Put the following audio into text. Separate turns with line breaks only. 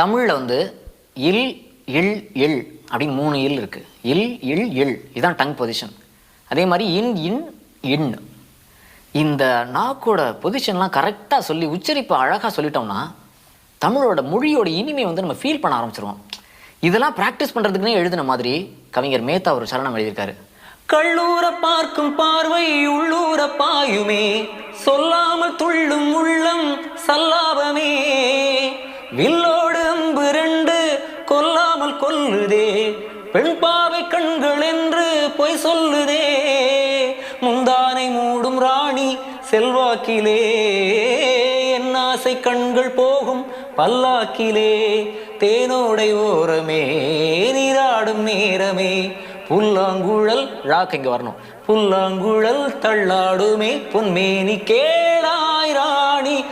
தமிழில் வந்து இல் இல் இல் அப்படின்னு மூணு இல் இருக்குது இல் இல் இல். இதான் டங் பொசிஷன் அதே மாதிரி இன் இன் இன். இந்த நாக்கோட பொசிஷன்லாம் கரெக்டாக சொல்லி உச்சரிப்பு அழகாக சொல்லிட்டோம்னா தமிழோட மொழியோட இனிமை வந்து நம்ம ஃபீல் பண்ண ஆரம்பிச்சிருவோம். இதெல்லாம் ப்ராக்டிஸ் பண்ணுறதுக்குனே எழுதின மாதிரி கவிஞர் மேத்தா ஒரு சரணம் எழுதியிருக்காரு. கள்ளூர பார்க்கும் பார்வை உள்ளூர பாயுமே சொல்லாமல் துள்ளும் உள்ளம் சல்லாபமே. கொல்லுதே. பெண் பாவை கண்கள் என்று பொய் சொல்லுதே. முந்தானை மூடும் ராணி செல்வாக்கிலே. என் ஆசை கண்கள் போகும் பல்லாக்கிலே. தேனோடை ஓரமே நீராடும் நேரமே. புல்லாங்குழல் ராக் இங்க வரணும். புல்லாங்குழல் தள்ளாடுமே பொன்மேனி கேளாய் ராணி.